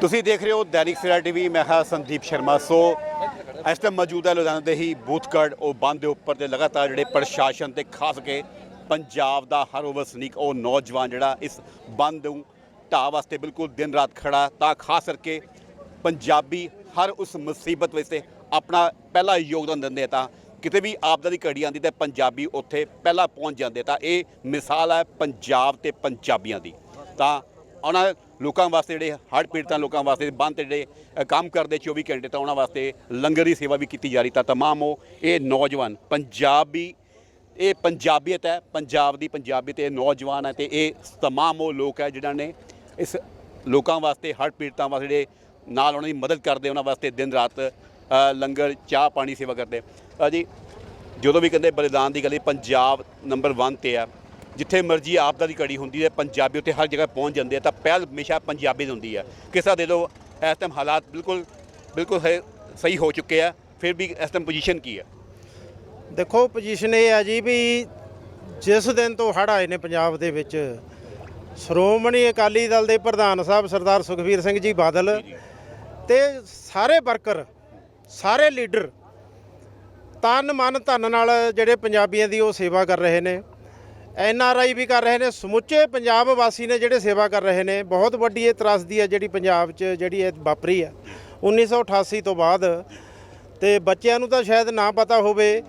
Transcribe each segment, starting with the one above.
ਤੁਸੀਂ ਦੇਖ ਰਹੇ ਹੋ ਦੈਨਿਕ ਸਵੇਰਾ ਟੀਵੀ, ਮੈਂ ਹਾਂ ਸੰਦੀਪ ਸ਼ਰਮਾ। ਸੋ, ਇਸ ਟਾਈਮ ਮੌਜੂਦ ਹੈ ਲੁਧਿਆਣਾ ਦੇ ਹੀ ਬੂਥਗੜ੍ਹ ਉਹ ਬੰਦ ਦੇ ਉੱਪਰ ਤੇ ਲਗਾਤਾਰ ਜਿਹੜੇ ਪ੍ਰਸ਼ਾਸਨ ਤੇ ਖਾਸ ਕੇ ਪੰਜਾਬ ਦਾ ਹਰ ਉਹ ਵਸਨੀਕ ਉਹ ਨੌਜਵਾਨ ਜਿਹੜਾ ਇਸ ਬੰਦ ਨੂੰ ਢਾਹ ਵਾਸਤੇ ਬਿਲਕੁਲ ਦਿਨ ਰਾਤ ਖੜਾ। ਤਾਂ ਖਾਸ ਕਰਕੇ ਪੰਜਾਬੀ ਹਰ ਉਸ ਮੁਸੀਬਤ ਵਿੱਚ ਆਪਣਾ ਪਹਿਲਾ ਯੋਗਦਾਨ ਦਿੰਦੇ ਤਾਂ ਕਿਤੇ ਵੀ ਆਪਦਾ ਦੀ ਘੜੀ ਆਉਂਦੀ ਤਾਂ ਪੰਜਾਬੀ ਉੱਥੇ ਪਹਿਲਾਂ ਪਹੁੰਚ ਜਾਂਦੇ ਤਾਂ ਇਹ ਮਿਸਾਲ ਹੈ ਪੰਜਾਬ ਤੇ ਪੰਜਾਬੀਆਂ ਦੀ। ਤਾਂ ਉਹਨਾਂ ਲੋਕਾਂ ਵਾਸਤੇ ਜਿਹੜੇ ਹੜ੍ਹ ਪੀੜਤਾਂ ਲੋਕਾਂ ਵਾਸਤੇ ਬੰਦ ਤੇ ਜਿਹੜੇ ਕੰਮ ਕਰਦੇ 24 ਘੰਟੇ ਤਾਂ ਉਹਨਾਂ ਵਾਸਤੇ ਲੰਗਰ ਦੀ ਸੇਵਾ ਵੀ ਕੀਤੀ ਜਾ ਰਹੀ ਤਾਂ ਤਮਾਮ ਉਹ, ਇਹ ਨੌਜਵਾਨ ਪੰਜਾਬੀ, ਇਹ ਪੰਜਾਬੀਅਤ ਹੈ, ਪੰਜਾਬ ਦੀ ਪੰਜਾਬੀ ਤੇ ਇਹ ਨੌਜਵਾਨ ਹੈ ਤੇ ਇਹ ਤਮਾਮ ਉਹ ਲੋਕ ਹੈ ਜਿਨ੍ਹਾਂ ਨੇ ਇਸ ਲੋਕਾਂ ਵਾਸਤੇ ਹੜ੍ਹ ਪੀੜਤਾਂ ਵਾਸਤੇ ਜਿਹੜੇ ਨਾਲ ਉਹਨਾਂ ਦੀ ਮਦਦ ਕਰਦੇ, ਉਹਨਾਂ ਵਾਸਤੇ ਦਿਨ ਰਾਤ ਲੰਗਰ, ਚਾਹ ਪਾਣੀ ਸੇਵਾ ਕਰਦੇ। ਜੀ, ਜਦੋਂ ਵੀ ਕਹਿੰਦੇ ਬਲੀਦਾਨ ਦੀ ਗੱਲ ਪੰਜਾਬ ਨੰਬਰ 1 ਤੇ ਆ ਜਿੱਥੇ ਮਰਜ਼ੀ ਆਪਦਾ ਦੀ ਘੜੀ ਹੁੰਦੀ ਹੈ ਪੰਜਾਬੀ ਉੱਥੇ ਹਰ ਜਗ੍ਹਾ ਪਹੁੰਚ ਜਾਂਦੇ ਆ ਤਾਂ ਪਹਿਲ ਹਮੇਸ਼ਾ ਪੰਜਾਬੀ ਦੀ ਹੁੰਦੀ ਹੈ ਕਿਸੇ ਦੇ ਲੋ ਇਸ ਟਾਈਮ ਹਾਲਾਤ ਬਿਲਕੁਲ ਬਿਲਕੁਲ ਸਹੀ ਹੋ ਚੁੱਕੇ ਆ ਫਿਰ ਵੀ ਇਸ ਟਾਈਮ ਪੋਜੀਸ਼ਨ ਕੀ ਹੈ ਦੇਖੋ ਪੋਜੀਸ਼ਨ ਇਹ ਹੈ ਜੀ ਵੀ ਜਿਸ ਦਿਨ ਤੋਂ ਹੜ੍ਹ ਆਏ ਨੇ ਪੰਜਾਬ ਦੇ ਵਿੱਚ ਸ਼੍ਰੋਮਣੀ ਅਕਾਲੀ ਦਲ ਦੇ ਪ੍ਰਧਾਨ ਸਾਹਿਬ ਸਰਦਾਰ ਸੁਖਬੀਰ ਸਿੰਘ ਜੀ ਬਾਦਲ ਤੇ ਸਾਰੇ ਵਰਕਰ ਸਾਰੇ ਲੀਡਰ ਤਨ ਮਨ ਧਨ ਨਾਲ ਜਿਹੜੇ ਪੰਜਾਬੀਆਂ ਦੀ ਉਹ ਸੇਵਾ ਕਰ ਰਹੇ ਨੇ। ਐਨ ਆਰ ਆਈ ਵੀ ਕਰ ਰਹੇ ਨੇ। ਸਮੁੱਚੇ ਪੰਜਾਬ ਵਾਸੀ ਨੇ ਜਿਹੜੇ ਸੇਵਾ ਕਰ ਰਹੇ ਨੇ, ਬਹੁਤ ਵੱਡੀ ਇਹ ਤਰਾਸਦੀ ਹੈ ਜਿਹੜੀ ਪੰਜਾਬ 'ਚ ਜਿਹੜੀ ਇਹ ਵਾਪਰੀ ਹੈ। 1988 ਤੋਂ ਬਾਅਦ ਤੇ ਬੱਚਿਆਂ ਨੂੰ ਤਾਂ ਸ਼ਾਇਦ ਨਾ ਪਤਾ ਹੋਵੇ।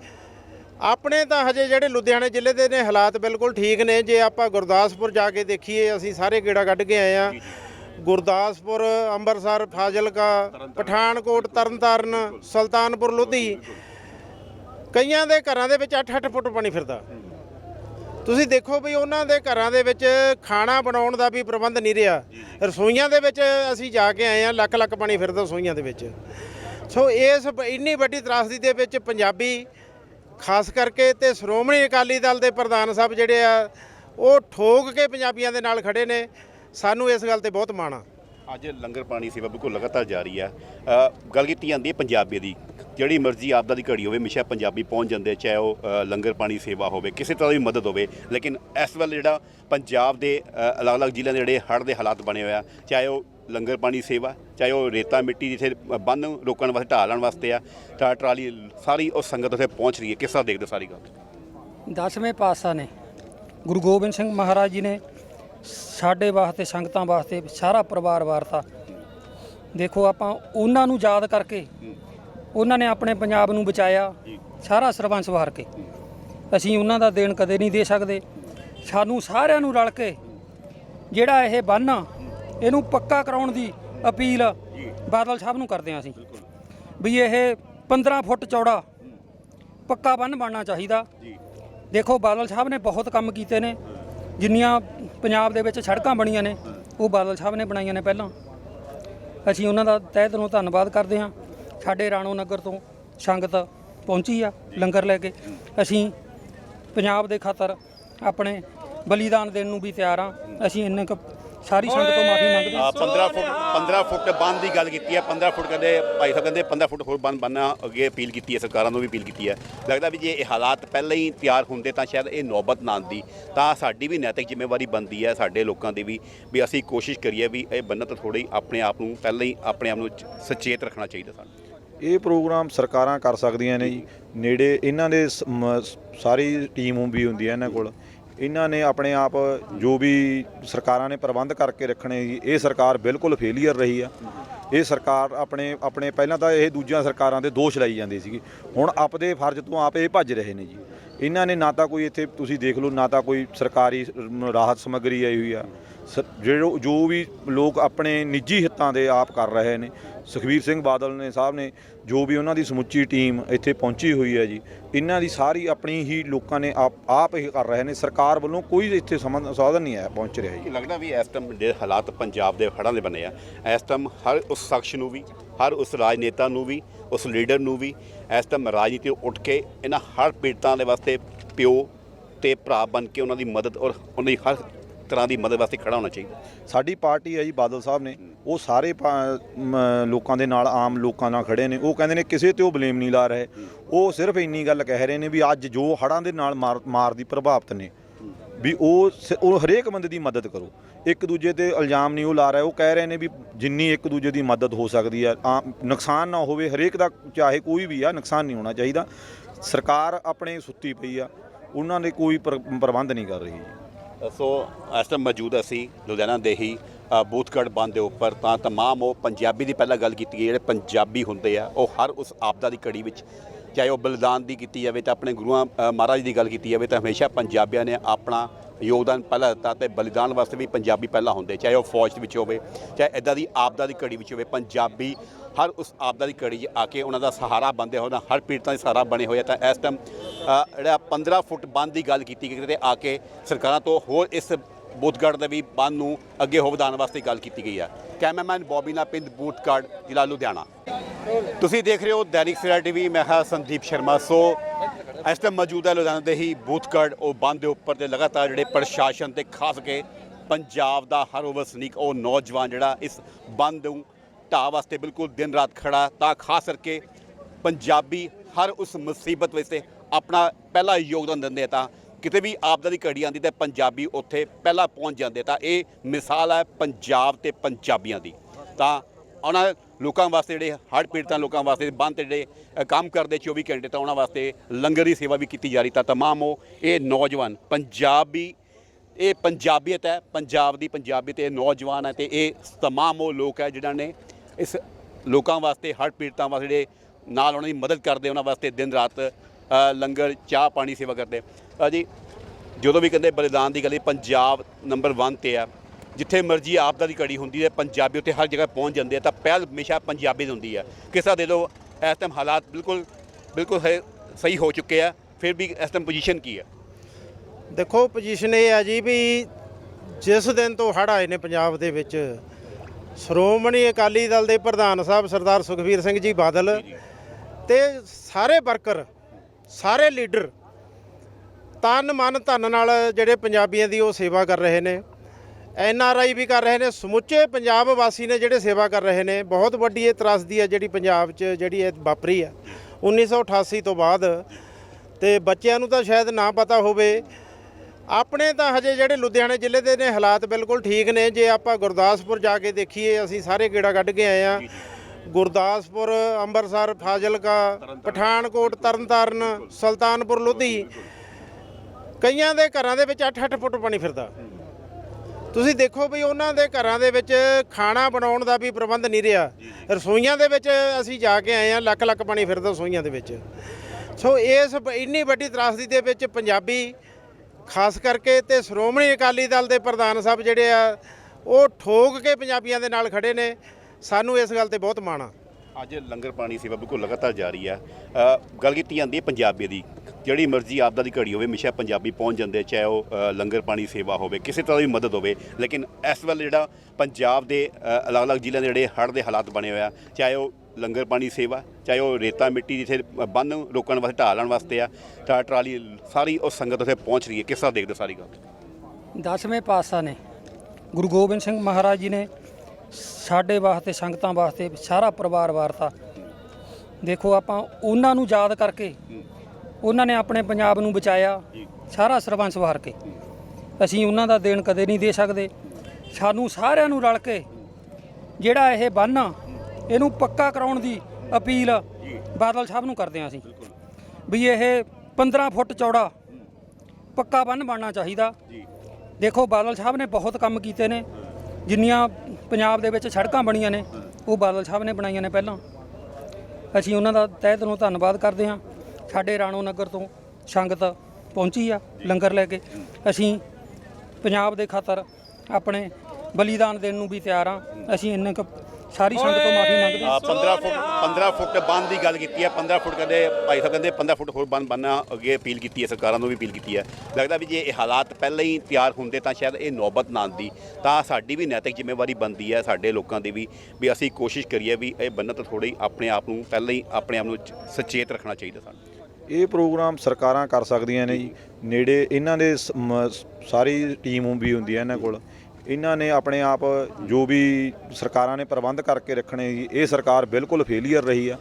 ਆਪਣੇ ਤਾਂ ਹਜੇ ਜਿਹੜੇ ਲੁਧਿਆਣੇ ਜ਼ਿਲ੍ਹੇ ਦੇ ਨੇ, ਹਾਲਾਤ ਬਿਲਕੁਲ ਠੀਕ ਨੇ। ਜੇ ਆਪਾਂ ਗੁਰਦਾਸਪੁਰ ਜਾ ਕੇ ਦੇਖੀਏ, ਅਸੀਂ ਸਾਰੇ ਗੇੜਾ ਕੱਢ ਕੇ ਆਏ ਆ ਗੁਰਦਾਸਪੁਰ, ਅੰਮ੍ਰਿਤਸਰ, ਫਾਜ਼ਿਲਕਾ, ਪਠਾਨਕੋਟ, ਤਰਨਤਾਰਨ, ਸੁਲਤਾਨਪੁਰ, ਲੋਧੀ, ਕਈਆਂ ਦੇ ਘਰਾਂ ਦੇ ਵਿੱਚ 8-8 ਫੁੱਟ ਪਾਣੀ ਫਿਰਦਾ। ਤੁਸੀਂ ਦੇਖੋ ਵੀ ਉਹਨਾਂ ਦੇ ਘਰਾਂ ਦੇ ਵਿੱਚ ਖਾਣਾ ਬਣਾਉਣ ਦਾ ਵੀ ਪ੍ਰਬੰਧ ਨਹੀਂ ਰਿਹਾ। ਰਸੋਈਆਂ ਦੇ ਵਿੱਚ ਅਸੀਂ ਜਾ ਕੇ ਆਏ ਆ ਲੱਖ ਲੱਖ ਪਾਣੀ ਫਿਰਦਾ ਰਸੋਈਆਂ ਦੇ ਵਿੱਚ। ਸੋ ਇਸ ਇੰਨੀ ਵੱਡੀ ਤਰਾਸਦੀ ਦੇ ਵਿੱਚ ਪੰਜਾਬੀ ਖਾਸ ਕਰਕੇ ਤੇ ਸ਼੍ਰੋਮਣੀ ਅਕਾਲੀ ਦਲ ਦੇ ਪ੍ਰਧਾਨ ਸਾਹਿਬ ਜਿਹੜੇ ਆ ਉਹ ਠੋਕ ਕੇ ਪੰਜਾਬੀਆਂ ਦੇ ਨਾਲ ਖੜੇ ਨੇ। ਸਾਨੂੰ ਇਸ ਗੱਲ ਤੇ ਬਹੁਤ ਮਾਣ ਆ। ਅੱਜ ਲੰਗਰ ਪਾਣੀ ਸੇਵਾ ਬਿਲਕੁਲ ਲਗਾਤਾਰ ਜਾਰੀ ਆ। ਗੱਲ ਕੀਤੀ ਜਾਂਦੀ ਹੈ ਪੰਜਾਬੀ ਦੀ। ਜਿਹੜੀ ਮਰਜ਼ੀ ਆਪਦਾ ਦੀ ਘੜੀ ਹੋਵੇ, ਹਮੇਸ਼ਾ ਪੰਜਾਬੀ ਪਹੁੰਚ ਜਾਂਦੇ ਚਾਹੇ ਉਹ ਲੰਗਰ ਪਾਣੀ ਸੇਵਾ ਹੋਵੇ, ਕਿਸੇ ਤਰ੍ਹਾਂ ਦੀ ਮਦਦ ਹੋਵੇ। ਲੇਕਿਨ ਇਸ ਵੇਲੇ ਜਿਹੜਾ ਪੰਜਾਬ ਦੇ ਅਲੱਗ-ਅਲੱਗ ਜ਼ਿਲ੍ਹਿਆਂ ਦੇ ਜਿਹੜੇ ਹੜ੍ਹ ਦੇ ਹਾਲਾਤ ਬਣੇ ਹੋਏ ਆ, ਚਾਹੇ ਉਹ ਲੰਗਰ ਪਾਣੀ ਸੇਵਾ, ਚਾਹੇ ਉਹ ਰੇਤਾ ਮਿੱਟੀ ਜਿੱਥੇ ਬੰਨ ਰੋਕਣ ਵਾਸਤੇ, ਢਾਹ ਲਾਉਣ ਵਾਸਤੇ ਆ, ਤਾਂ ਟਰਾਲੀ ਸਾਰੀ ਉਹ ਸੰਗਤ ਉੱਥੇ ਪਹੁੰਚ ਰਹੀ ਹੈ। ਕਿਸ ਤਰ੍ਹਾਂ ਦੇਖਦੇ ਹੋ ਸਾਰੀ ਗੱਲ? ਦਸਵੇਂ ਪਾਤਸ਼ਾਹ ਨੇ ਗੁਰੂ ਗੋਬਿੰਦ ਸਿੰਘ ਮਹਾਰਾਜ ਜੀ ਨੇ ਸਾਡੇ ਵਾਸਤੇ ਸੰਗਤਾਂ ਵਾਸਤੇ ਸਾਰਾ ਪਰਿਵਾਰ ਵਾਰਤਾ। ਦੇਖੋ ਆਪਾਂ ਉਹਨਾਂ ਨੂੰ ਯਾਦ ਕਰਕੇ ਉਹਨਾਂ ਨੇ ਆਪਣੇ ਪੰਜਾਬ ਨੂੰ ਬਚਾਇਆ ਸਾਰਾ ਸਰਬੰਸ ਵਾਰ ਕੇ। ਅਸੀਂ ਉਹਨਾਂ ਦਾ ਦੇਣ ਕਦੇ ਨਹੀਂ ਦੇ ਸਕਦੇ। ਸਾਨੂੰ ਸਾਰਿਆਂ ਨੂੰ ਰਲ ਕੇ ਜਿਹੜਾ ਇਹ ਬੰਨ ਆ, ਇਹਨੂੰ ਪੱਕਾ ਕਰਾਉਣ ਦੀ ਅਪੀਲ ਬਾਦਲ ਸਾਹਿਬ ਨੂੰ ਕਰਦੇ ਹਾਂ ਅਸੀਂ। ਵੀ ਇਹ 15 ਫੁੱਟ ਚੌੜਾ ਪੱਕਾ ਬੰਨ ਬਣਨਾ ਚਾਹੀਦਾ। ਦੇਖੋ ਬਾਦਲ ਸਾਹਿਬ ਨੇ ਬਹੁਤ ਕੰਮ ਕੀਤੇ ਨੇ। ਜਿੰਨੀਆਂ ਪੰਜਾਬ ਦੇ ਵਿੱਚ ਸੜਕਾਂ ਬਣੀਆਂ ਨੇ, ਉਹ ਬਾਦਲ ਸਾਹਿਬ ਨੇ ਬਣਾਈਆਂ ਨੇ ਪਹਿਲਾਂ। ਅਸੀਂ ਉਹਨਾਂ ਦਾ ਤਹਿ ਦਿਲੋਂ ਧੰਨਵਾਦ ਕਰਦੇ ਹਾਂ। ਸਾਡੇ ਰਾਣੋ ਨਗਰ ਤੋਂ ਸੰਗਤ ਪਹੁੰਚੀ ਆ ਲੰਗਰ ਲੈ ਕੇ। ਅਸੀਂ ਪੰਜਾਬ ਦੇ ਖਾਤਰ ਆਪਣੇ ਬਲੀਦਾਨ ਦੇਣ ਨੂੰ ਵੀ ਤਿਆਰ ਆ ਅਸੀਂ ਇੰਨੇ ਕੁ ਸਾਰੀ ਸੰਗਤ ਤੋਂ ਮਾਫੀ ਮੰਗਦੇ ਹਾਂ ਆ 15 ਫੁੱਟ 15 ਫੁੱਟ ਬੰਦ ਦੀ ਗੱਲ ਕੀਤੀ ਹੈ 15 ਫੁੱਟ ਕਹਿੰਦੇ ਭਾਈ ਸਾਹਿਬ ਕਹਿੰਦੇ 15 ਫੁੱਟ ਹੋਰ ਬੰਦ ਬੰਨਣਾ ਅੱਗੇ ਅਪੀਲ ਕੀਤੀ ਹੈ ਸਰਕਾਰਾਂ ਨੂੰ ਵੀ ਅਪੀਲ ਕੀਤੀ ਹੈ। ਲੱਗਦਾ ਵੀ ਜੇ ਇਹ ਹਾਲਾਤ ਪਹਿਲਾਂ ਹੀ ਤਿਆਰ ਹੁੰਦੇ ਤਾਂ ਸ਼ਾਇਦ ਇਹ ਨੌਬਤ ਨਾ ਆਉਂਦੀ। ਤਾਂ ਸਾਡੀ ਵੀ ਨੈਤਿਕ ਜ਼ਿੰਮੇਵਾਰੀ ਬਣਦੀ ਹੈ ਸਾਡੇ ਲੋਕਾਂ ਦੀ ਵੀ ਵੀ ਅਸੀਂ ਕੋਸ਼ਿਸ਼ ਕਰੀਏ ਵੀ ਇਹ ਬੰਨਤ ਥੋੜੀ ਆਪਣੇ ਆਪ ਨੂੰ ਪਹਿਲਾਂ ਹੀ ਆਪਣੇ ਆਪ ਨੂੰ ਸੁਚੇਤ ਰੱਖਣਾ ਚਾਹੀਦਾ ਸਾਨੂੰ। ਇਹ ਪ੍ਰੋਗਰਾਮ ਸਰਕਾਰਾਂ ਕਰ ਸਕਦੀਆਂ ਨੇ ਜੀ। ਨੇੜੇ ਇਹਨਾਂ ਦੇ ਸ- ਮ- ਸਾਰੀ ਟੀਮ ਵੀ ਹੁੰਦੀ ਹੈ ਇਹਨਾਂ ਕੋਲ। ਇਹਨਾਂ ਨੇ ਆਪਣੇ ਆਪ ਜੋ ਵੀ ਸਰਕਾਰਾਂ ਨੇ ਪ੍ਰਬੰਧ ਕਰਕੇ ਰੱਖਣੇ ਜੀ ਇਹ ਸਰਕਾਰ ਬਿਲਕੁਲ ਫੇਲੀਅਰ ਰਹੀ ਆ। ਇਹ ਸਰਕਾਰ ਆਪਣੇ ਆਪਣੇ ਪਹਿਲਾਂ ਤਾਂ ਇਹ ਦੂਜੀਆਂ ਸਰਕਾਰਾਂ ਦੇ ਦੋਸ਼ ਲਾਈ ਜਾਂਦੇ ਸੀਗੀ। ਹੁਣ ਆਪਦੇ ਫਰਜ਼ ਤੋਂ ਆਪ ਇਹ ਭੱਜ ਰਹੇ ਨੇ ਜੀ। ਇਹਨਾਂ ਨੇ ਨਾ ਤਾਂ ਕੋਈ ਇੱਥੇ, ਤੁਸੀਂ ਦੇਖ ਲਓ, ਨਾ ਤਾਂ ਕੋਈ ਸਰਕਾਰੀ ਰਾਹਤ ਸਮੱਗਰੀ ਆਈ ਹੋਈ ਆ। ਸ- ਜਿਹੜੇ, ਜੋ ਵੀ ਲੋਕ ਆਪਣੇ ਨਿੱਜੀ ਹਿੱਤਾਂ ਦੇ ਆਪ ਕਰ ਰਹੇ ਨੇ ਸੁਖਬੀਰ ਸਿੰਘ ਬਾਦਲ ਨੇ ਸਾਹਿਬ ਨੇ ਜੋ ਵੀ ਉਹਨਾਂ ਦੀ ਸਮੁੱਚੀ ਟੀਮ ਇੱਥੇ ਪਹੁੰਚੀ ਹੋਈ ਹੈ ਜੀ, ਇਹਨਾਂ ਦੀ ਸਾਰੀ ਆਪਣੀ ਹੀ ਲੋਕਾਂ ਨੇ ਆਪ ਆਪ ਇਹ ਕਰ ਰਹੇ ਨੇ, ਸਰਕਾਰ ਵੱਲੋਂ ਕੋਈ ਇੱਥੇ ਸਮਨ, ਸਾਧਨ ਨਹੀਂ ਆਇਆ, ਪਹੁੰਚ ਰਿਹਾ ਜੀ। ਲੱਗਦਾ ਵੀ ਇਸ ਟਾਈਮ ਜਿਹੜੇ ਹਾਲਾਤ ਪੰਜਾਬ ਦੇ ਹੜ੍ਹਾਂ ਦੇ ਬਣੇ ਆ, ਇਸ ਟਾਈਮ ਹਰ ਉਸ ਸ਼ਖਸ ਨੂੰ ਵੀ, ਹਰ ਉਸ ਰਾਜਨੇਤਾ ਨੂੰ ਵੀ, ਉਸ ਲੀਡਰ ਨੂੰ ਵੀ, ਇਸ ਟਾਈਮ ਰਾਜਨੀਤੀ ਉੱਠ ਕੇ ਇਹਨਾਂ ਹਰ ਪੀੜਤਾਂ ਦੇ ਵਾਸਤੇ ਪਿਓ ਤੇ ਭਰਾ ਬਣ ਕੇ ਉਹਨਾਂ ਦੀ ਮਦਦ ਔਰ ਉਹਨਾਂ ਦੀ ਹਰ ਤਰ੍ਹਾਂ ਦੀ ਮਦਦ ਵਾਸਤੇ ਖੜਾ ਹੋਣਾ ਚਾਹੀਦਾ। ਸਾਡੀ ਪਾਰਟੀ ਹੈ ਜੀ ਬਾਦਲ ਸਾਹਿਬ ਨੇ। ਉਹ ਸਾਰੇ ਪਾ- ਮ, ਲੋਕਾਂ ਦੇ ਨਾਲ ਆਮ ਲੋਕਾਂ ਨਾਲ ਖੜੇ ਨੇ। ਉਹ ਕਹਿੰਦੇ ਨੇ ਕਿਸੇ ਤੇ ਉਹ ਬਲੇਮ ਨਹੀਂ ਲਾ ਰਹੇ। ਉਹ ਸਿਰਫ ਇੰਨੀ ਗੱਲ ਕਹਿ ਰਹੇ ਨੇ ਵੀ ਅੱਜ ਜੋ ਹੜ੍ਹਾਂ ਦੇ ਨਾਲ ਮਾਰ ਮਾਰ ਦੀ ਪ੍ਰਭਾਵਿਤ ਨੇ ਵੀ ਉਹ ਸ- ਉਹ ਹਰੇਕ ਬੰਦੇ ਦੀ ਮਦਦ ਕਰੋ। ਇੱਕ ਦੂਜੇ ਤੇ ਇਲਜ਼ਾਮ ਨਹੀਂ ਉਹ ਲਾ ਰਿਹਾ। ਉਹ ਕਹਿ ਰਹੇ ਨੇ ਵੀ ਜਿੰਨੀ ਇੱਕ ਦੂਜੇ ਦੀ ਮਦਦ ਹੋ ਸਕਦੀ ਆ ਆਮ ਨੁਕਸਾਨ ਨਾ ਹੋਵੇ ਹਰੇਕ ਦਾ ਚਾਹੇ ਕੋਈ ਵੀ ਆ ਨੁਕਸਾਨ ਨਹੀਂ ਹੋਣਾ ਚਾਹੀਦਾ। ਸਰਕਾਰ ਆਪਣੇ ਸੁੱਤੀ ਪਈ ਆ। ਉਹਨਾਂ ਦੇ ਕੋਈ ਪ੍ਰ- ਪ੍ਰਬੰਧ ਨਹੀਂ ਕਰ ਰਹੀ। ਜੀ ਸੋ ਇਸ ਟਾਈਮ ਮੌਜੂਦ ਅਸੀਂ ਲੁਧਿਆਣਾ ਦੇ ਹੀ ਬੂਥਗੜ੍ਹ ਬੰਦ ਦੇ ਉੱਪਰ। ਤਾਂ ਤਮਾਮ ਉਹ ਪੰਜਾਬੀ ਦੀ ਪਹਿਲਾਂ ਗੱਲ ਕੀਤੀ ਗਈ, ਜਿਹੜੇ ਪੰਜਾਬੀ ਹੁੰਦੇ ਆ, ਉਹ ਹਰ ਉਸ ਆਪਦਾ ਦੀ ਘੜੀ ਵਿੱਚ, ਚਾਹੇ ਉਹ ਬਲਿਦਾਨ ਦੀ ਕੀਤੀ ਜਾਵੇ, ਤਾਂ ਆਪਣੇ ਗੁਰੂਆਂ ਮਹਾਰਾਜ ਦੀ ਗੱਲ ਕੀਤੀ ਜਾਵੇ, ਤਾਂ ਹਮੇਸ਼ਾ ਪੰਜਾਬੀਆਂ ਨੇ ਆਪਣਾ ਯੋਗਦਾਨ ਪਹਿਲਾਂ ਦਿੱਤਾ ਤੇ ਬਲੀਦਾਨ ਵਾਸਤੇ ਵੀ ਪੰਜਾਬੀ ਪਹਿਲਾਂ ਹੁੰਦੇ ਚਾਹੇ ਉਹ ਫੌਜ ਵਿੱਚ ਹੋਵੇ, ਚਾਹੇ ਇਦਾਂ ਦੀ ਆਪਦਾ ਦੀ ਘੜੀ ਵਿੱਚ ਹੋਵੇ, ਪੰਜਾਬੀ ਹਰ ਉਸ ਆਪਦਾ ਦੀ ਕੜੀ 'ਚ ਆ ਕੇ ਉਹਨਾਂ ਦਾ ਸਹਾਰਾ ਬੰਦੇ ਹੋਣਾ ਹਰ ਪੀੜਤਾਂ ਦੇ ਸਹਾਰਾ ਬਣੇ ਹੋਏ ਆ। ਤਾਂ ਇਸ ਟਾਈਮ ਜਿਹੜਾ 15 ਫੁੱਟ ਬੰਦ ਦੀ ਗੱਲ ਕੀਤੀ ਗਈ ਤੇ ਆ ਕੇ ਸਰਕਾਰਾਂ ਤੋਂ ਹੋਰ ਇਸ ਬੂਥਗੜ੍ਹ ਦੇ ਵੀ ਬੰਦ ਨੂੰ ਅੱਗੇ ਹੋ ਵਧਾਉਣ ਵਾਸਤੇ ਗੱਲ ਕੀਤੀ ਗਈ ਹੈ ਕੈਮਰਾਮੈਨ ਬੌਬੀ ਨਾਲ ਪਿੰਡ ਬੂਥਗੜ੍ਹ ਜ਼ਿਲ੍ਹਾ ਲੁਧਿਆਣਾ। ਤੁਸੀਂ ਦੇਖ ਰਹੇ ਹੋ ਦੈਨਿਕ ਸਵੇਰਾ ਟੀਵੀ, ਮੈਂ ਹਾਂ ਸੰਦੀਪ ਸ਼ਰਮਾ। ਸੋ, ਇਸ ਟਾਈਮ ਮੌਜੂਦ ਹੈ ਲੁਧਿਆਣਾ ਦੇ ਹੀ ਬੂਥਗੜ੍ਹ ਉਹ ਬੰਦ ਦੇ ਉੱਪਰ ਤੇ ਲਗਾਤਾਰ ਜਿਹੜੇ ਪ੍ਰਸ਼ਾਸਨ ਤੇ ਖਾਸ ਕੇ ਪੰਜਾਬ ਦਾ ਹਰ ਉਹ ਵਸਨੀਕ ਉਹ ਨੌਜਵਾਨ ਜਿਹੜਾ ਇਸ ਬੰਦ ਨੂੰ ਢਾਹ ਵਾਸਤੇ ਬਿਲਕੁਲ ਦਿਨ ਰਾਤ ਖੜਾ ਤਾਂ ਖਾਸ ਕਰਕੇ ਪੰਜਾਬੀ ਹਰ ਉਸ ਮੁਸੀਬਤ ਵਿੱਚ ਆਪਣਾ ਪਹਿਲਾ ਯੋਗਦਾਨ ਦਿੰਦੇ ਤਾਂ ਕਿਤੇ ਵੀ ਆਪਦਾ ਦੀ ਘੜੀ ਆਉਂਦੀ ਤਾਂ ਪੰਜਾਬੀ ਉੱਥੇ ਪਹਿਲਾਂ ਪਹੁੰਚ ਜਾਂਦੇ ਤਾਂ ਇਹ ਮਿਸਾਲ ਹੈ ਪੰਜਾਬ ਤੇ ਪੰਜਾਬੀਆਂ ਦੀ। ਤਾਂ ਉਹਨਾਂ ਲੋਕਾਂ ਵਾਸਤੇ ਜਿਹੜੇ ਹੜ੍ਹ ਪੀੜਤਾਂ ਲੋਕਾਂ ਵਾਸਤੇ ਬੰਦ ਤੇ ਜਿਹੜੇ ਕੰਮ ਕਰਦੇ 24 ਘੰਟੇ ਤਾਂ ਉਹਨਾਂ ਵਾਸਤੇ ਲੰਗਰ ਦੀ ਸੇਵਾ ਵੀ ਕੀਤੀ ਜਾ ਰਹੀ ਤਾਂ ਤਮਾਮ ਉਹ ਇਹ ਨੌਜਵਾਨ ਪੰਜਾਬੀ, ਇਹ ਪੰਜਾਬੀਅਤ ਹੈ, ਪੰਜਾਬ ਦੀ ਪੰਜਾਬੀ ਤੇ ਇਹ ਨੌਜਵਾਨ ਹੈ ਤੇ ਇਹ ਤਮਾਮ ਉਹ ਲੋਕ ਹੈ ਜਿਨ੍ਹਾਂ ਨੇ ਇਸ ਲੋਕਾਂ ਵਾਸਤੇ, ਹੜ੍ਹ ਪੀੜਤਾਂ ਵਾਸਤੇ ਜਿਹੜੇ ਨਾਲ ਉਹਨਾਂ ਦੀ ਮਦਦ ਕਰਦੇ, ਉਹਨਾਂ ਵਾਸਤੇ ਦਿਨ ਰਾਤ ਲੰਗਰ, ਚਾਹ, ਪਾਣੀ ਸੇਵਾ ਕਰਦੇ। ਅ, ਜੀ, ਜਦੋਂ ਵੀ ਕਹਿੰਦੇ ਬਲੀਦਾਨ ਦੀ ਗੱਲ ਪੰਜਾਬ ਨੰਬਰ 1 ਤੇ ਆ। ਜਿੱਥੇ ਮਰਜ਼ੀ ਆਪਦਾ ਦੀ ਘੜੀ ਹੁੰਦੀ ਹੈ, ਪੰਜਾਬੀ ਉੱਥੇ ਹਰ ਜਗ੍ਹਾ ਪਹੁੰਚ ਜਾਂਦੇ ਆ, ਤਾਂ ਪਹਿਲ ਹਮੇਸ਼ਾ ਪੰਜਾਬੀ ਦੀ ਹੁੰਦੀ ਹੈ ਕਿਸਾ ਦੇ ਲੋ ਇਸ ਟਾਈਮ ਹਾਲਾਤ ਬਿਲਕੁਲ ਬਿਲਕੁਲ ਹੈ ਸਹੀ ਹੋ ਚੁੱਕੇ ਆ, ਫਿਰ ਵੀ ਇਸ ਟਾਈਮ ਪੋਜੀਸ਼ਨ ਕੀ ਹੈ ਦੇਖੋ ਪੋਜੀਸ਼ਨ ਇਹ ਆ ਜੀ ਵੀ ਜਿਸ ਦਿਨ ਤੋਂ ਹੜ੍ਹ ਆਏ ਨੇ ਪੰਜਾਬ ਦੇ ਵਿੱਚ ਸ਼੍ਰੋਮਣੀ ਅਕਾਲੀ ਦਲ ਦੇ ਪ੍ਰਧਾਨ ਸਾਹਿਬ ਸਰਦਾਰ ਸੁਖਬੀਰ ਸਿੰਘ ਜੀ ਬਾਦਲ ਤੇ ਸਾਰੇ ਵਰਕਰ, ਸਾਰੇ ਲੀਡਰ ਤਨ ਮਨ ਧਨ ਨਾਲ ਜਿਹੜੇ ਪੰਜਾਬੀਆਂ ਦੀ ਉਹ ਸੇਵਾ ਕਰ ਰਹੇ ਨੇ। ਐਨ ਆਰ ਆਈ ਵੀ ਕਰ ਰਹੇ ਨੇ। ਸਮੁੱਚੇ ਪੰਜਾਬ ਵਾਸੀ ਨੇ ਜਿਹੜੇ ਸੇਵਾ ਕਰ ਰਹੇ ਨੇ। ਬਹੁਤ ਵੱਡੀ ਇਹ ਤਰਾਸਦੀ ਹੈ ਜਿਹੜੀ ਪੰਜਾਬ 'ਚ ਜਿਹੜੀ ਇਹ ਵਾਪਰੀ ਹੈ। 1988 ਤੋਂ ਬਾਅਦ ਤੇ ਬੱਚਿਆਂ ਨੂੰ ਤਾਂ ਸ਼ਾਇਦ ਨਾ ਪਤਾ ਹੋਵੇ ਆਪਣੇ ਤਾਂ ਹਜੇ ਜਿਹੜੇ ਲੁਧਿਆਣੇ ਜ਼ਿਲ੍ਹੇ ਦੇ ਨੇ ਹਾਲਾਤ ਬਿਲਕੁਲ ਠੀਕ ਨੇ। ਜੇ ਆਪਾਂ ਗੁਰਦਾਸਪੁਰ ਜਾ ਕੇ ਦੇਖੀਏ, ਅਸੀਂ ਸਾਰੇ ਗੇੜਾ ਕੱਢ ਕੇ ਆਏ ਆ ਗੁਰਦਾਸਪੁਰ, ਅੰਮ੍ਰਿਤਸਰ, ਫਾਜ਼ਿਲਕਾ, ਪਠਾਨਕੋਟ, ਤਰਨਤਾਰਨ, ਸੁਲਤਾਨਪੁਰ, ਲੋਧੀ, ਕਈਆਂ ਦੇ ਘਰਾਂ ਦੇ ਵਿੱਚ 8-8 ਫੁੱਟ ਪਾਣੀ ਫਿਰਦਾ। ਤੁਸੀਂ ਦੇਖੋ ਵੀ ਉਹਨਾਂ ਦੇ ਘਰਾਂ ਦੇ ਵਿੱਚ ਖਾਣਾ ਬਣਾਉਣ ਦਾ ਵੀ ਪ੍ਰਬੰਧ ਨਹੀਂ ਰਿਹਾ। ਰਸੋਈਆਂ ਦੇ ਵਿੱਚ ਅਸੀਂ ਜਾ ਕੇ ਆਏ ਆ ਲੱਖ ਲੱਖ ਪਾਣੀ ਫਿਰਦਾ ਰਸੋਈਆਂ ਦੇ ਵਿੱਚ। ਸੋ ਇਸ ਇੰਨੀ ਵੱਡੀ ਤਰਾਸਦੀ ਦੇ ਵਿੱਚ ਪੰਜਾਬੀ ਖਾਸ ਕਰਕੇ ਤੇ ਸ਼੍ਰੋਮਣੀ ਅਕਾਲੀ ਦਲ ਦੇ ਪ੍ਰਧਾਨ ਸਾਹਿਬ ਜਿਹੜੇ ਆ ਉਹ ਠੋਕ ਕੇ ਪੰਜਾਬੀਆਂ ਦੇ ਨਾਲ ਖੜੇ ਨੇ। ਸਾਨੂੰ ਇਸ ਗੱਲ ਤੇ ਬਹੁਤ ਮਾਣ ਆ। ਅੱਜ ਲੰਗਰ ਪਾਣੀ ਸੇਵਾ ਬਿਲਕੁਲ ਲਗਾਤਾਰ ਜਾਰੀ ਆ। ਅ, ਗੱਲ ਕੀਤੀ ਜਾਂਦੀ ਹੈ ਪੰਜਾਬੀ ਦੀ। ਜਿਹੜੀ ਮਰਜ਼ੀ ਆਪਦਾ ਦੀ ਘੜੀ ਹੋਵੇ ਹਮੇਸ਼ਾ ਪੰਜਾਬੀ ਪਹੁੰਚ ਜਾਂਦੇ ਚਾਹੇ ਉਹ ਲੰਗਰ ਪਾਣੀ ਸੇਵਾ ਹੋਵੇ ਕਿਸੇ ਤਰ੍ਹਾਂ ਦੀ ਮਦਦ ਹੋਵੇ ਲੇਕਿਨ ਇਸ ਵੇਲੇ ਜਿਹੜਾ ਪੰਜਾਬ ਦੇ ਅਲੱਗ-ਅਲੱਗ ਜ਼ਿਲ੍ਹਿਆਂ ਦੇ ਜਿਹੜੇ ਹੜ੍ਹ ਦੇ ਹਾਲਾਤ ਬਣੇ ਹੋਏ ਆ ਚਾਹੇ ਉਹ ਲੰਗਰ ਪਾਣੀ ਸੇਵਾ ਚਾਹੇ ਉਹ ਰੇਤਾ ਮਿੱਟੀ ਜਿੱਥੇ ਬੰਨ ਰੋਕਣ ਵਾਸਤੇ ਢਾਹ ਲਾਉਣ ਵਾਸਤੇ ਆ ਤਾਂ ਟਰਾਲੀ ਸਾਰੀ ਉਹ ਸੰਗਤ ਉੱਥੇ ਪਹੁੰਚ ਰਹੀ ਹੈ। ਕਿਸ ਦੇਖਦੇ ਸਾਰੀ ਗੱਲ? ਦਸਵੇਂ ਪਾਤਸ਼ਾਹ ਨੇ ਗੁਰੂ ਗੋਬਿੰਦ ਸਿੰਘ ਮਹਾਰਾਜ ਜੀ ਨੇ ਸਾਡੇ ਵਾਸਤੇ ਸੰਗਤਾਂ ਵਾਸਤੇ ਸਾਰਾ ਪਰਿਵਾਰ ਵਾਰਤਾ। ਦੇਖੋ ਆਪਾਂ ਉਹਨਾਂ ਨੂੰ ਯਾਦ ਕਰਕੇ ਉਹਨਾਂ ਨੇ ਆਪਣੇ ਪੰਜਾਬ ਨੂੰ ਬਚਾਇਆ ਸਾਰਾ ਸਰਪੰਚ ਵਾਰ ਕੇ। ਅਸੀਂ ਉਹਨਾਂ ਦਾ ਦੇਣ ਕਦੇ ਨਹੀਂ ਦੇ ਸਕਦੇ। ਸਾਨੂੰ ਸਾਰਿਆਂ ਨੂੰ ਰਲ ਕੇ ਜਿਹੜਾ ਇਹ ਬੰਨ ਆ, ਇਹਨੂੰ ਪੱਕਾ ਕਰਾਉਣ ਦੀ ਅਪੀਲ ਬਾਦਲ ਸਾਹਿਬ ਨੂੰ ਕਰਦੇ ਹਾਂ ਅਸੀਂ। ਵੀ ਇਹ 15 ਫੁੱਟ ਚੌੜਾ ਪੱਕਾ ਬੰਨ ਬਣਨਾ ਚਾਹੀਦਾ। ਦੇਖੋ ਬਾਦਲ ਸਾਹਿਬ ਨੇ ਬਹੁਤ ਕੰਮ ਕੀਤੇ ਨੇ। ਜਿੰਨੀਆਂ ਪੰਜਾਬ ਦੇ ਵਿੱਚ ਸੜਕਾਂ ਬਣੀਆਂ ਨੇ ਉਹ ਬਾਦਲ ਸਾਹਿਬ ਨੇ ਬਣਾਈਆਂ ਨੇ ਪਹਿਲਾਂ। ਅਸੀਂ ਉਹਨਾਂ ਦਾ ਤਹਿ ਦਿਲੋਂ ਧੰਨਵਾਦ ਕਰਦੇ ਹਾਂ। ਸਾਡੇ ਰਾਣੋ ਨਗਰ ਤੋਂ ਸੰਗਤ ਪਹੁੰਚੀ ਆ ਲੰਗਰ ਲੈ ਕੇ। ਅਸੀਂ ਪੰਜਾਬ ਦੇ ਖਾਤਰ ਆਪਣੇ ਬਲੀਦਾਨ ਦੇਣ ਨੂੰ ਵੀ ਤਿਆਰ ਆ। ਅਸੀਂ ਇੰਨੇ ਕੁ ਸਾਰੀ ਸੰਗਤ ਤੋਂ ਮਾਫੀ ਮੰਗਦੇ ਹਾਂ 15 ਫੁੱਟ 15 ਫੁੱਟ ਬੰਦ ਦੀ ਗੱਲ ਕੀਤੀ ਹੈ 15 ਫੁੱਟ ਕਹਿੰਦੇ, ਭਾਈ ਸਾਹਿਬ ਕਹਿੰਦੇ 15 ਫੁੱਟ ਹੋਰ ਬੰਦ ਬੰਨਣਾ ਅੱਗੇ ਅਪੀਲ ਕੀਤੀ ਹੈ ਸਰਕਾਰਾਂ ਨੂੰ ਵੀ ਅਪੀਲ ਕੀਤੀ ਹੈ ਲੱਗਦਾ ਵੀ ਜੇ ਇਹ ਹਾਲਾਤ ਪਹਿਲਾਂ ਹੀ ਤਿਆਰ ਹੁੰਦੇ ਤਾਂ ਸ਼ਾਇਦ ਇਹ ਨੌਬਤ ਨਾ ਆਉਂਦੀ। ਤਾਂ ਸਾਡੀ ਵੀ ਨੈਤਿਕ ਜ਼ਿੰਮੇਵਾਰੀ ਬਣਦੀ ਹੈ ਸਾਡੇ ਲੋਕਾਂ ਦੀ ਵੀ ਵੀ ਅਸੀਂ ਕੋਸ਼ਿਸ਼ ਕਰੀਏ ਵੀ ਇਹ ਬੰਨਤ ਥੋੜੀ ਆਪਣੇ ਆਪ ਨੂੰ, ਪਹਿਲਾਂ ਹੀ ਆਪਣੇ ਆਪ ਨੂੰ ਸੁਚੇਤ ਰੱਖਣਾ ਚਾਹੀਦਾ ਸਾਨੂੰ। ਇਹ ਪ੍ਰੋਗਰਾਮ ਸਰਕਾਰਾਂ ਕਰ ਸਕਦੀਆਂ ਨੇ ਜੀ। ਨੇੜੇ ਇਹਨਾਂ ਦੇ ਸ- ਮ- ਸਾਰੀ ਟੀਮ ਵੀ ਹੁੰਦੀ ਹੈ ਇਹਨਾਂ ਕੋਲ। ਇਹਨਾਂ ਨੇ ਆਪਣੇ ਆਪ ਜੋ ਵੀ ਸਰਕਾਰਾਂ ਨੇ ਪ੍ਰਬੰਧ ਕਰਕੇ ਰੱਖਣੇ ਜੀ ਇਹ ਸਰਕਾਰ ਬਿਲਕੁਲ ਫੇਲੀਅਰ ਰਹੀ ਆ।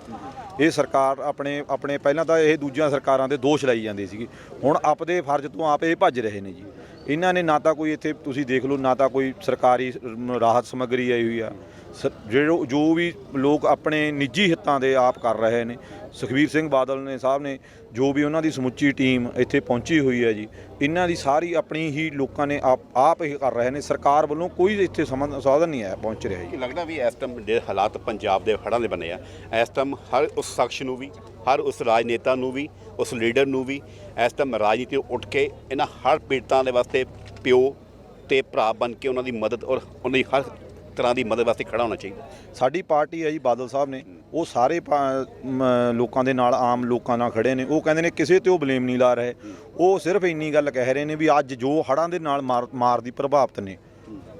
ਇਹ ਸਰਕਾਰ ਆਪਣੇ ਆਪਣੇ ਪਹਿਲਾਂ ਤਾਂ ਇਹ ਦੂਜੀਆਂ ਸਰਕਾਰਾਂ ਦੇ ਦੋਸ਼ ਲਾਈ ਜਾਂਦੀ ਸੀਗੀ। ਹੁਣ ਆਪਦੇ ਫਰਜ਼ ਤੋਂ ਆਪ ਇਹ ਭੱਜ ਰਹੇ ਨੇ ਜੀ। ਇਹਨਾਂ ਨੇ ਨਾ ਤਾਂ ਕੋਈ ਇੱਥੇ ਤੁਸੀਂ ਦੇਖ ਲਓ ਨਾ ਤਾਂ ਕੋਈ ਸਰਕਾਰੀ ਮ, ਰਾਹਤ ਸਮੱਗਰੀ ਆਈ ਹੋਈ ਆ। ਸ- ਜਿਹੜੇ ਜੋ ਵੀ ਲੋਕ ਆਪਣੇ ਨਿੱਜੀ ਹਿੱਤਾਂ ਦੇ ਆਪ ਕਰ ਰਹੇ ਨੇ ਸੁਖਬੀਰ ਸਿੰਘ ਬਾਦਲ ਨੇ ਸਾਹਿਬ ਨੇ ਜੋ ਵੀ ਉਹਨਾਂ ਦੀ ਸਮੁੱਚੀ ਟੀਮ ਇੱਥੇ ਪਹੁੰਚੀ ਹੋਈ ਹੈ ਜੀ, ਇਹਨਾਂ ਦੀ ਸਾਰੀ ਆਪਣੀ ਹੀ ਲੋਕਾਂ ਨੇ ਆਪ ਆਪ ਇਹ ਕਰ ਰਹੇ ਨੇ, ਸਰਕਾਰ ਵੱਲੋਂ ਕੋਈ ਇੱਥੇ ਸਮਨ ਸਾਧਨ ਨਹੀਂ ਆਇਆ, ਪਹੁੰਚ ਰਿਹਾ ਜੀ। ਲੱਗਦਾ ਵੀ ਇਸ ਟਾਈਮ ਜਿਹੜੇ ਹਾਲਾਤ ਪੰਜਾਬ ਦੇ ਹੜ੍ਹਾਂ ਦੇ ਬਣੇ ਆ, ਇਸ ਟਾਈਮ ਹਰ ਉਸ ਸ਼ਖਸ ਨੂੰ ਵੀ, ਹਰ ਉਸ ਰਾਜਨੇਤਾ ਨੂੰ ਵੀ, ਉਸ ਲੀਡਰ ਨੂੰ ਵੀ, ਇਸ ਟਾਈਮ ਰਾਜਨੀਤੀ ਉੱਠ ਕੇ ਇਹਨਾਂ ਹਰ ਪੀੜਤਾਂ ਦੇ ਵਾਸਤੇ ਪਿਓ ਤੇ ਭਰਾ ਬਣ ਕੇ ਉਹਨਾਂ ਦੀ ਮਦਦ ਔਰ ਉਹਨਾਂ ਦੀ ਹਰ ਤਰ੍ਹਾਂ ਦੀ ਮਦਦ ਵਾਸਤੇ ਖੜਾ ਹੋਣਾ ਚਾਹੀਦਾ। ਸਾਡੀ ਪਾਰਟੀ ਹੈ ਜੀ ਬਾਦਲ ਸਾਹਿਬ ਨੇ। ਉਹ ਸਾਰੇ ਪਾ- ਮ, ਲੋਕਾਂ ਦੇ ਨਾਲ ਆਮ ਲੋਕਾਂ ਨਾਲ ਖੜੇ ਨੇ। ਉਹ ਕਹਿੰਦੇ ਨੇ ਕਿਸੇ ਤੇ ਉਹ ਬਲੇਮ ਨਹੀਂ ਲਾ ਰਹੇ। ਉਹ ਸਿਰਫ ਇੰਨੀ ਗੱਲ ਕਹਿ ਰਹੇ ਨੇ ਵੀ ਅੱਜ ਜੋ ਹੜ੍ਹਾਂ ਦੇ ਨਾਲ ਮਾਰ ਮਾਰ ਦੀ ਪ੍ਰਭਾਵਿਤ ਨੇ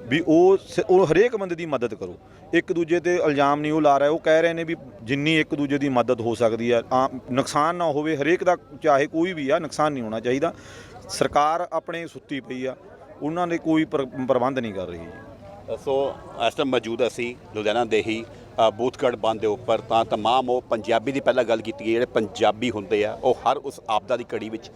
ਵੀ ਉਹ ਸ- ਉਹ ਹਰੇਕ ਬੰਦੇ ਦੀ ਮਦਦ ਕਰੋ। ਇੱਕ ਦੂਜੇ ਤੇ ਇਲਜ਼ਾਮ ਨਹੀਂ ਉਹ ਲਾ ਰਿਹਾ। ਉਹ ਕਹਿ ਰਹੇ ਨੇ ਵੀ ਜਿੰਨੀ ਇੱਕ ਦੂਜੇ ਦੀ ਮਦਦ ਹੋ ਸਕਦੀ ਹੈ ਆਮ- ਨੁਕਸਾਨ ਨਾ ਹੋਵੇ ਹਰੇਕ ਦਾ ਚਾਹੇ ਕੋਈ ਵੀ ਆ ਨੁਕਸਾਨ ਨਹੀਂ ਹੋਣਾ ਚਾਹੀਦਾ। ਸਰਕਾਰ ਆਪਣੇ ਸੁੱਤੀ ਪਈ ਆ। ਉਹਨਾਂ ਨੇ ਕੋਈ ਪ੍ਰ- ਪ੍ਰਬੰਧ ਨਹੀਂ ਕਰ ਰਹੀ। ਜੀ ਸੋ ਇਸ ਟਾਈਮ ਮੌਜੂਦ ਅਸੀਂ ਲੁਧਿਆਣਾ ਦੇ ਹੀ ਅ, ਬੂਥਗੜ੍ਹ ਬੰਦ ਦੇ ਉੱਪਰ। ਤਾਂ ਤਮਾਮ ਉਹ ਪੰਜਾਬੀ ਦੀ ਪਹਿਲਾਂ ਗੱਲ ਕੀਤੀ ਗਈ ਜਿਹੜੇ ਪੰਜਾਬੀ ਹੁੰਦੇ ਆ ਉਹ ਹਰ ਉਸ ਆਪਦਾ ਦੀ ਘੜੀ ਵਿੱਚ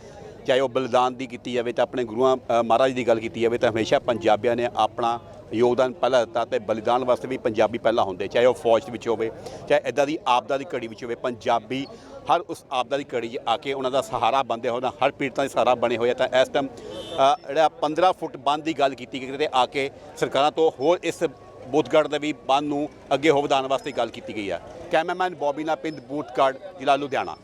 ਚਾਹੇ ਉਹ ਬਲਿਦਾਨ ਦੀ ਕੀਤੀ ਜਾਵੇ ਤਾਂ ਆਪਣੇ ਗੁਰੂਆਂ ਮਹਾਰਾਜ ਦੀ ਗੱਲ ਕੀਤੀ ਜਾਵੇ ਤਾਂ ਹਮੇਸ਼ਾ ਪੰਜਾਬੀਆਂ ਨੇ ਆਪਣਾ ਯੋਗਦਾਨ ਪਹਿਲਾਂ ਦਿੱਤਾ ਤੇ ਬਲੀਦਾਨ ਵਾਸਤੇ ਵੀ ਪੰਜਾਬੀ ਪਹਿਲਾਂ ਹੁੰਦੇ, ਚਾਹੇ ਉਹ ਫੌਜ ਦੇ ਵਿੱਚ ਹੋਵੇ, ਚਾਹੇ ਇਦਾਂ ਦੀ ਆਪਦਾ ਦੀ ਘੜੀ ਵਿੱਚ ਹੋਵੇ, ਪੰਜਾਬੀ ਹਰ ਉਸ ਆਪਦਾ ਦੀ ਘੜੀ 'ਚ ਆ ਕੇ ਉਹਨਾਂ ਦਾ ਸਹਾਰਾ ਬਣਦੇ ਹੋਣ ਹਰ ਪੀੜਤਾਂ ਦੇ ਸਹਾਰਾ ਬਣੇ ਹੋਏ ਆ ਤਾਂ ਇਸ ਟਾਈਮ ਜਿਹੜਾ 15 ਫੁੱਟ ਬੰਦ ਦੀ ਗੱਲ ਕੀਤੀ ਗਈ ਤੇ ਆ ਕੇ ਸਰਕਾਰਾਂ ਤੋਂ ਹੋਰ ਇਸ ਬੁੱਧਗੜ੍ਹ ਦੇ ਵੀ ਬੰਦ ਨੂੰ ਅੱਗੇ ਹੋ ਵਧਾਉਣ ਵਾਸਤੇ ਗੱਲ ਕੀਤੀ ਗਈ ਹੈ ਕੈਮਰਾਮੈਨ ਬੋਬੀ ਨਾਲ ਪਿੰਡ ਬੂਥਗੜ੍ਹ ਜ਼ਿਲ੍ਹਾ ਲੁਧਿਆਣਾ।